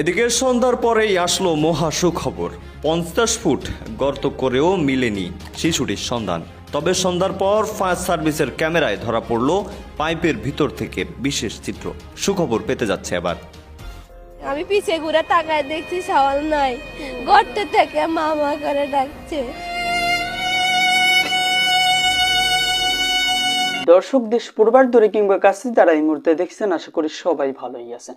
এদিকে সন্ধ্যার পরেই আসলো মহা সুখবর। পঞ্চাশ ফুট গর্ত করেও মিলেনি শিশুটির সন্ধান। তবে সন্ধ্যার পর ফায়ার সার্ভিসের ক্যামেরায় ধরা পড়ল পাইপের ভিতর থেকে বিশেষ চিত্র। সুখবর পেতে যাচ্ছে এবার। আমি পিছে ঘুরে তাকায় দেখছি সওয়াল নাই। গর্ত থেকে মামা করে ডাকছে। দর্শক দেশ পূর্বার দূরে কিংবা কাছে যারা এই মুহূর্তে দেখছেন আশা করি সবাই ভালোই আছেন।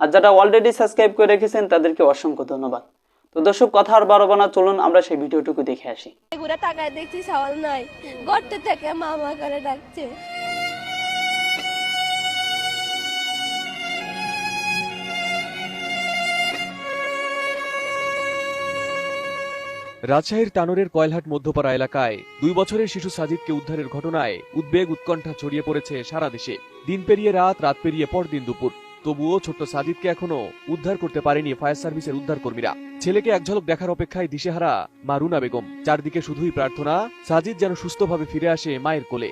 আর যারা অলরেডি সাবস্ক্রাইব করে রেখেছেন তাদেরকে অসংখ্য ধন্যবাদ। তো দর্শক কথা আর বারবানা চলুন আমরা সেই ভিডিওটুকু দেখে আসি। ঘুরে তাকায় দেখছি সওয়াল নাই। গর্ত থেকে মামা করে ডাকছে। রাজশাহীর তানোরের কয়লহাট মধ্যপাড়া এলাকায় দুই বছরের শিশু সাজিদকে উদ্ধারের ঘটনায় উদ্বেগ উৎকণ্ঠা ছড়িয়ে পড়েছে সারা দেশে। দিন পেরিয়ে রাত রাত পেরিয়ে পরদিন দুপুর। তবুও ছোট্ট সাজিদকে এখনও উদ্ধার করতে পারেনি ফায়ার সার্ভিসের উদ্ধার কর্মীরা ছেলেকে এক ঝলক দেখার অপেক্ষায় দিশেহারা মারুনা বেগম। চারদিকে শুধুই প্রার্থনা, সাজিদ যেন সুস্থভাবে ফিরে আসে মায়ের কোলে।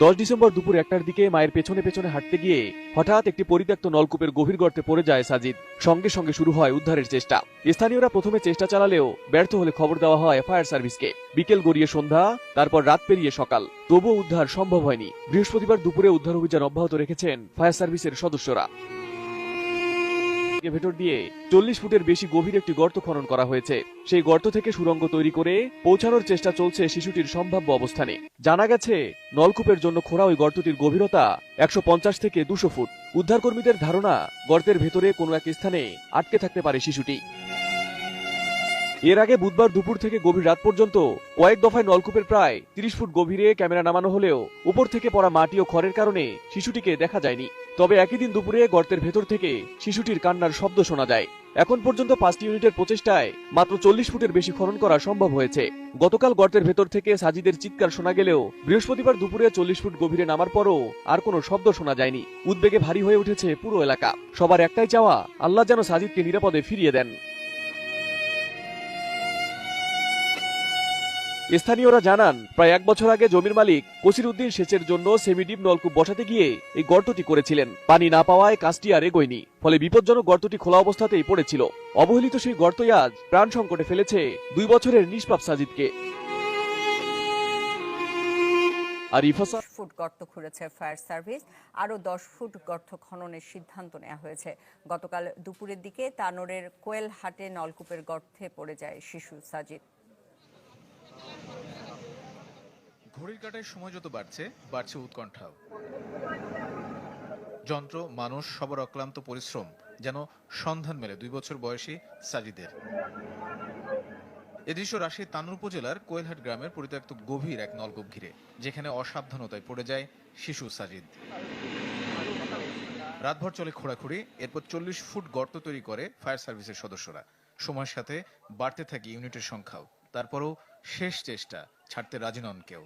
দশ ডিসেম্বর দুপুর একটার দিকে মায়ের পেছনে পেছনে হাঁটতে গিয়ে হঠাৎ একটি পরিত্যক্ত নলকূপের গভীর গর্তে পড়ে যায় সাজিদ। সঙ্গে সঙ্গে শুরু হয় উদ্ধারের চেষ্টা। স্থানীয়রা প্রথমে চেষ্টা চালালেও ব্যর্থ হলে খবর দেওয়া হয় ফায়ার সার্ভিসকে। বিকেল গড়িয়ে সন্ধ্যা, তারপর রাত পেরিয়ে সকাল। তবুও উদ্ধার সম্ভব হয়নি। বৃহস্পতিবার দুপুরে উদ্ধার অভিযান অব্যাহত রেখেছেন ফায়ার সার্ভিসের সদস্যরা। ভেতর দিয়ে চল্লিশ ফুটের বেশি গভীর একটি গর্ত খনন করা হয়েছে। সেই গর্ত থেকে সুড়ঙ্গ তৈরি করে পৌঁছানোর চেষ্টা চলছে শিশুটির সম্ভাব্য অবস্থানে। জানা গেছে, নলকূপের জন্য খোঁড়া ওই গর্তটির গভীরতা একশো পঞ্চাশ থেকে দুশো ফুট। উদ্ধারকর্মীদের ধারণা, গর্তের ভেতরে কোনো এক স্থানে আটকে থাকতে পারে শিশুটি। এর আগে বুধবার দুপুর থেকে গভীর রাত পর্যন্ত কয়েক দফায় নলকূপের প্রায় তিরিশ ফুট গভীরে ক্যামেরা নামানো হলেও উপর থেকে পড়া মাটি ও খড়ের কারণে শিশুটিকে দেখা যায়নি। তবে একই দিন দুপুরে গর্তের ভেতর থেকে শিশুটির কান্নার শব্দ শোনা যায়। এখন পর্যন্ত পাঁচটি ইউনিটের প্রচেষ্টায় মাত্র চল্লিশ ফুটের বেশি খনন করা সম্ভব হয়েছে। গতকাল গর্তের ভেতর থেকে সাজিদের চিৎকার শোনা গেলেও বৃহস্পতিবার দুপুরে চল্লিশ ফুট গভীরে নামার পরও আর কোনো শব্দ শোনা যায়নি। উদ্বেগে ভারী হয়ে উঠেছে পুরো এলাকা। সবার একটাই চাওয়া, আল্লাহ যেন সাজিদকে নিরাপদে ফিরিয়ে দেন। স্থানীয়রা জানান, প্রায় এক বছর আগে জমির মালিক কসির উদ্দিন সেচের জন্য সেমিডিপ নলকূপ বসাতে গিয়ে এই গর্তটি করেছিলেন। পানি না পাওয়ায় কাজটি আর এগোয়নি, ফলে বিপজ্জনক গর্তটি খোলা অবস্থাতেই পড়েছিল। অবহেলিত সেই গর্তই আজ প্রাণ সংকটে ফেলেছে দুই বছরের নিষ্পাপ সাজিদকে। ফুট গর্ত খুঁড়েছে ফায়ার সার্ভিস, আরও দশ ফুট গর্ত খননের সিদ্ধান্ত নেওয়া হয়েছে। গতকাল দুপুরের দিকে তানোরের কোয়েলহাটে নলকূপের গর্তে পড়ে যায় শিশু সাজিদ। ঘড়ির কাটায় সময় যত বাড়ছে বাড়ছে উৎকণ্ঠাও। যন্ত্র, মানুষ, সবার অক্লান্ত পরিশ্রম যেন সন্ধান মেলে দুই বছর বয়সী সাজিদের। এ দৃশ্য রাশিয়ার তানুর উপজেলার কোয়েলহাট গ্রামের পরিত্যক্ত গভীর এক নলকূপ ঘিরে, যেখানে অসাবধানতায় পড়ে যায় শিশু সাজিদ। রাতভর চলে খোঁড়াখুড়ি, এরপর চল্লিশ ফুট গর্ত তৈরি করে ফায়ার সার্ভিসের সদস্যরা। সময়ের সাথে বাড়তে থাকে ইউনিটের সংখ্যাও। তারপরও শেষ চেষ্টা ছাড়তে রাজি নন কেউ।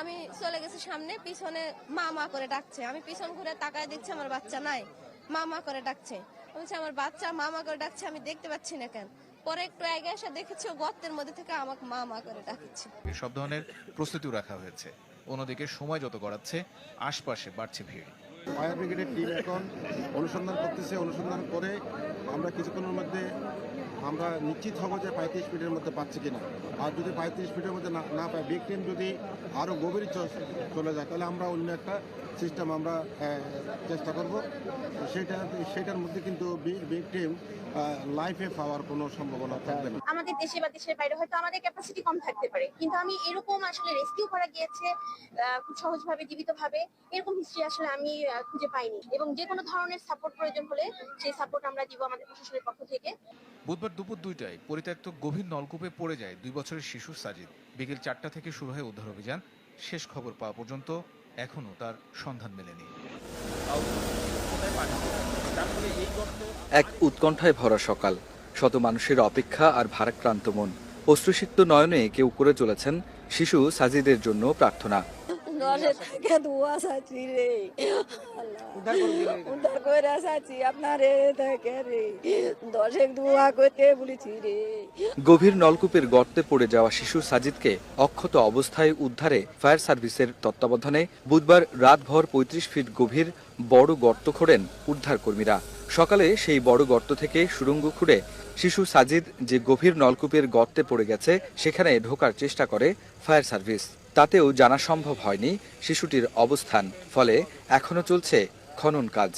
আমি চলে গেছি সামনে পিছনে মা মা করে ডাকছে। আমি পিছন ঘুরে তাকায় দেখছি আমার বাচ্চা নাই। মামা করে ডাকছে। বলছি আমার বাচ্চা মামা করে ডাকছে আমি দেখতে পাচ্ছি না কেন? পরে একটু আগে এসে দেখেছি ও গর্তের মধ্যে থেকে আমাকে মামা করে ডাকছে। সব ধরনের প্রস্তুতিও রাখা হয়েছে। অন্যদিকে সময় যত গড়াচ্ছে আশপাশে বাড়ছে ভিড়। ফায়ার ব্রিগেডের টিম এখন অনুসন্ধান করতেছে। অনুসন্ধান করে আমরা কিছুক্ষণের মধ্যে আমরা নিশ্চিত হব যে পঁয়ত্রিশ ফিটের মধ্যে পাচ্ছি কিনা। আর যদি পঁয়ত্রিশ ফিটের মধ্যে না পাই বিগ টিম যদি আরও গভীর চলে যায়, তাহলে আমরা অন্য একটা সিস্টেম আমরা চেষ্টা করব। সেটা, সেটার মধ্যে কিন্তু বিগ টিম লাইফে পাওয়ার কোনো সম্ভাবনা থাকবে না। আমাদের দেশে বা দেশের বাইরে হয়তো আমাদের ক্যাপাসিটি কম থাকতে পারে, কিন্তু আমি এরকম আসলে রেস্কিউ করা গিয়েছে খুব সহজভাবে, জীবিতভাবে, এরকম হিস্ট্রি আসলে আমি খুঁজে পাইনি। এবং যে কোনো ধরনের সাপোর্ট প্রয়োজন হলে সেই সাপোর্ট আমরা দিব আমাদের প্রশাসনের পক্ষ থেকে। বুধবার দুপুর দুইটায় পরিত্যক্ত গভীর নলকূপে পড়ে যায় দুই বছরের শিশু সাজিদ। বিকেল চারটা থেকে শুরু হয় উদ্ধার অভিযান। শেষ খবর পাওয়া পর্যন্ত এখনও তার সন্ধান মেলেনি। এক উৎকণ্ঠায় ভরা সকাল। শত মানুষের অপেক্ষা আর ভারাক্রান্ত মন। অশ্রুসিক্ত নয়নে কেউ করে চলেছেন শিশু সাজিদের জন্য প্রার্থনা। দশে থেকে দুয়া চাচ্ছি রে উদ্ধার করে চাচ্ছি আপনারে থেকে রে দশে দুয়া করতে বলেছি রে গভীর নলকূপের গর্তে পড়ে যাওয়া শিশু সাজিদকে অক্ষত অবস্থায় উদ্ধারে ফায়ার সার্ভিসের তত্ত্বাবধানে বুধবার রাতভর পঁয়ত্রিশ ফিট গভীর বড় গর্ত খোঁড়েন উদ্ধারকর্মীরা। সকালে সেই বড় গর্ত থেকে সুড়ঙ্গ খুঁড়ে শিশু সাজিদ যে গভীর নলকূপের গর্তে পড়ে গেছে সেখানে ঢোকার চেষ্টা করে ফায়ার সার্ভিস। তাতেও জানা সম্ভব হয়নি শিশুটির অবস্থান ফলে এখনও চলছে খনন কাজ।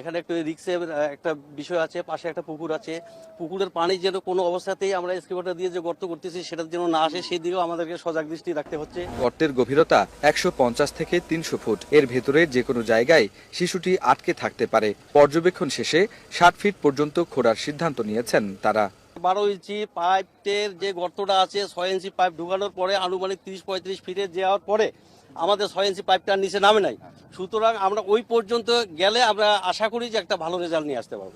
এখানে একটু রিক্সের একটা বিষয় আছে পাশে একটা পুকুর আছে। পুকুরের পানি যেন কোনো অবস্থাতেই আমরা এক্সকেভেটর দিয়ে যে গর্ত করতেছি সেটা যেন না আসে সেই দিকেও আমাদেরকে সজাগ দৃষ্টি রাখতে হচ্ছে। গর্তের গভীরতা একশো পঞ্চাশ থেকে তিনশো ফুট। এর ভেতরে যে কোনো জায়গায় শিশুটি আটকে থাকতে পারে। পর্যবেক্ষণ শেষে ষাট ফিট পর্যন্ত খোঁড়ার সিদ্ধান্ত নিয়েছেন তারা। বারো ইঞ্চি পাইপের যে গর্তটা আছে ছয় ইঞ্চি পাইপ ঢুকানোর পরে আনুমানিক তিরিশ পঁয়ত্রিশ ফিটে যাওয়ার পরে আমাদের ছয় ইঞ্চি পাইপটা নিচে নামে নাই। সুতরাং আমরা ওই পর্যন্ত গেলে আমরা আশা করি যে একটা ভালো রেজাল্ট নিয়ে আসতে পারব।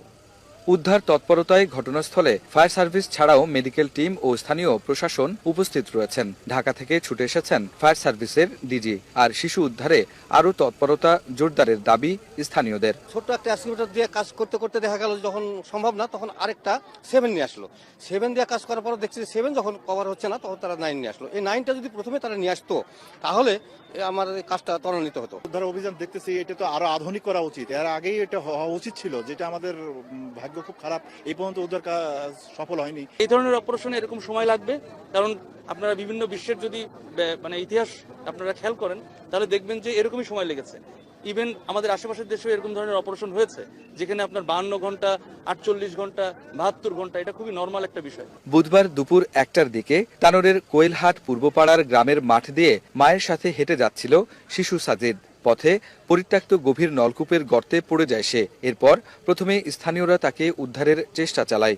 উদ্ধার তৎপরতায় ঘটনাস্থলে ফায়ার সার্ভিস ছাড়াও মেডিকেল টিম ও স্থানীয় প্রশাসন উপস্থিত রয়েছেন। ঢাকা থেকে ছুটে এসেছেন ফায়ার সার্ভিসের ডিজি আর শিশু উদ্ধারে আরও তৎপরতা জোরদারের দাবি স্থানীয়দের। ছোট্ট একটা অ্যাসকিউটার দিয়ে কাজ করতে করতে দেখা গেল যখন সম্ভব না তখন আরেকটা সেভেন নিয়ে আসলো। সেভেন দিয়ে কাজ করার পর দেখছি সেভেন যখন কভার হচ্ছে না তখন তারা নাইন নিয়ে আসলো। এই নাইনটা যদি প্রথমে তারা নিয়ে আসতো তাহলে আমার এই কাজটা ত্বরান্বিত হতো। উদ্ধার অভিযান দেখতেছি এটা তো আরও আধুনিক করা উচিত। এর আগেই এটা হওয়া উচিত ছিল যেটা আমাদের উম, ভাগ্য খুব খারাপ। এই পর্যন্ত উদ্ধার কাজ সফল হয়নি। এই ধরনের অপারেশনে এরকম সময় লাগবে? কারণ আপনারা বিভিন্ন বিশ্বের যদি মানে ইতিহাস আপনারা খেয়াল করেন তাহলে দেখবেন যে এরকমই সময় লেগেছে। ইভেন আমাদের আশেপাশের দেশেও এরকম ধরনের অপারেশন হয়েছে যেখানে আপনার বাহান্ন ঘণ্টা আটচল্লিশ ঘণ্টা বাহাত্তর ঘণ্টা এটা খুবই নর্মাল একটা বিষয়। বুধবার দুপুর একটার দিকে তানোরের কোয়েলহাট পূর্বপাড়ার গ্রামের মাঠ দিয়ে মায়ের সাথে হেঁটে যাচ্ছিল শিশু সাজিদ। পথে পরিত্যক্ত গভীর নলকূপের গর্তে পড়ে যায় সে। এরপর প্রথমে স্থানীয়রা তাকে উদ্ধারের চেষ্টা চালায়।